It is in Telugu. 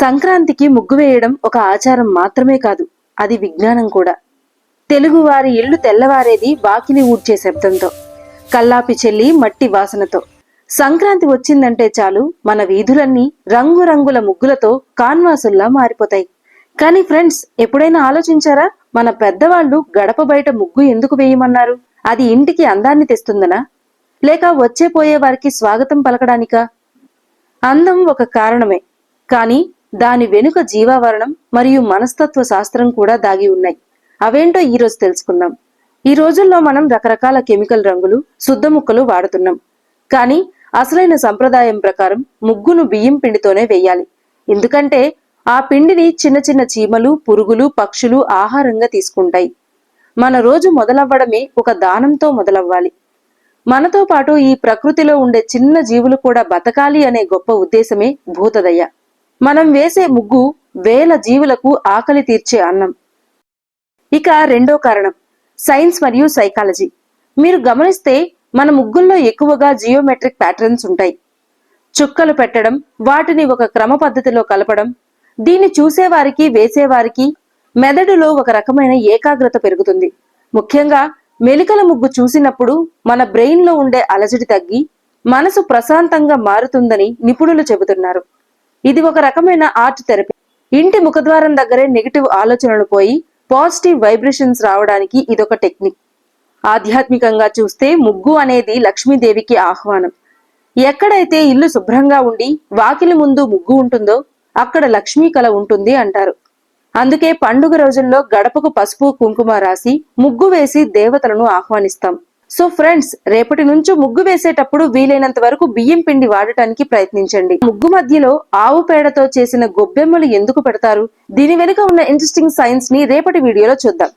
సంక్రాంతికి ముగ్గు వేయడం ఒక ఆచారం మాత్రమే కాదు అది విజ్ఞానం కూడా. తెలుగువారి ఇల్లు తెల్లవారేది వాకిలి ఊడ్చే శబ్దంతో కల్లాపి చెల్లి మట్టి వాసనతో. సంక్రాంతి వచ్చిందంటే చాలు మన వీధులన్నీ రంగురంగుల ముగ్గులతో కాన్వాసుల్లా మారిపోతాయి. కానీ ఫ్రెండ్స్ ఎప్పుడైనా ఆలోచించారా మన పెద్దవాళ్ళు గడప బయట ముగ్గు ఎందుకు వేయమన్నారు? అది ఇంటికి అందాన్ని తెస్తుందనా? లేక వచ్చే పోయే వారికి స్వాగతం పలకడానికా? అందం ఒక కారణమే. కానీ దాని వెనుక జీవావరణం మరియు మనస్తత్వ శాస్త్రం కూడా దాగి ఉన్నాయి. అవేంటో ఈ రోజు తెలుసుకుందాం. ఈ రోజుల్లో మనం రకరకాల కెమికల్ రంగులు శుద్ధ ముక్కలు వాడుతున్నాం. కానీ అసలైన సంప్రదాయం ప్రకారం ముగ్గును బియ్యం పిండితోనే వేయాలి. ఎందుకంటే ఆ పిండిని చిన్న చిన్న చీమలు పురుగులు పక్షులు ఆహారంగా తీసుకుంటాయి. మన రోజు మొదలవ్వడమే ఒక దానంతో మొదలవ్వాలి. మనతో పాటు ఈ ప్రకృతిలో ఉండే చిన్న జీవులు కూడా బతకాలి అనే గొప్ప ఉద్దేశమే భూతదయ. మనం వేసే ముగ్గు వేల జీవులకు ఆకలి తీర్చే అన్నం. ఇక రెండో కారణం సైన్స్ మరియు సైకాలజీ. మీరు గమనిస్తే మన ముగ్గుల్లో ఎక్కువగా జియోమెట్రిక్ ప్యాటర్న్స్ ఉంటాయి. చుక్కలు పెట్టడం వాటిని ఒక క్రమ పద్ధతిలో కలపడం దీన్ని చూసేవారికి వేసేవారికి మెదడులో ఒక రకమైన ఏకాగ్రత పెరుగుతుంది. ముఖ్యంగా మెలికల ముగ్గు చూసినప్పుడు మన బ్రెయిన్లో ఉండే అలజడి తగ్గి మనసు ప్రశాంతంగా మారుతుందని నిపుణులు చెబుతున్నారు. ఇది ఒక రకమైన ఆర్ట్ థెరపీ. ఇంటి ముఖద్వారం దగ్గరే నెగిటివ్ ఆలోచనలు పోయి పాజిటివ్ వైబ్రేషన్స్ రావడానికి ఇదొక టెక్నిక్. ఆధ్యాత్మికంగా చూస్తే ముగ్గు అనేది లక్ష్మీదేవికి ఆహ్వానం. ఎక్కడైతే ఇల్లు శుభ్రంగా ఉండి వాకిలి ముందు ముగ్గు ఉంటుందో అక్కడ లక్ష్మీ కళ ఉంటుంది అంటారు. అందుకే పండుగ రోజుల్లో గడపకు పసుపు కుంకుమ రాసి ముగ్గు వేసి దేవతలను ఆహ్వానిస్తాం. సో ఫ్రెండ్స్ రేపటి నుంచి ముగ్గు వేసేటప్పుడు వీలైనంత వరకు బియ్యం పిండి వాడటానికి ప్రయత్నించండి. ముగ్గు మధ్యలో ఆవు పేడతో చేసిన గొబ్బెమ్మలు ఎందుకు పెడతారు? దీని వెనుక ఉన్న ఇంట్రెస్టింగ్ సైన్స్ని రేపటి వీడియోలో చూద్దాం.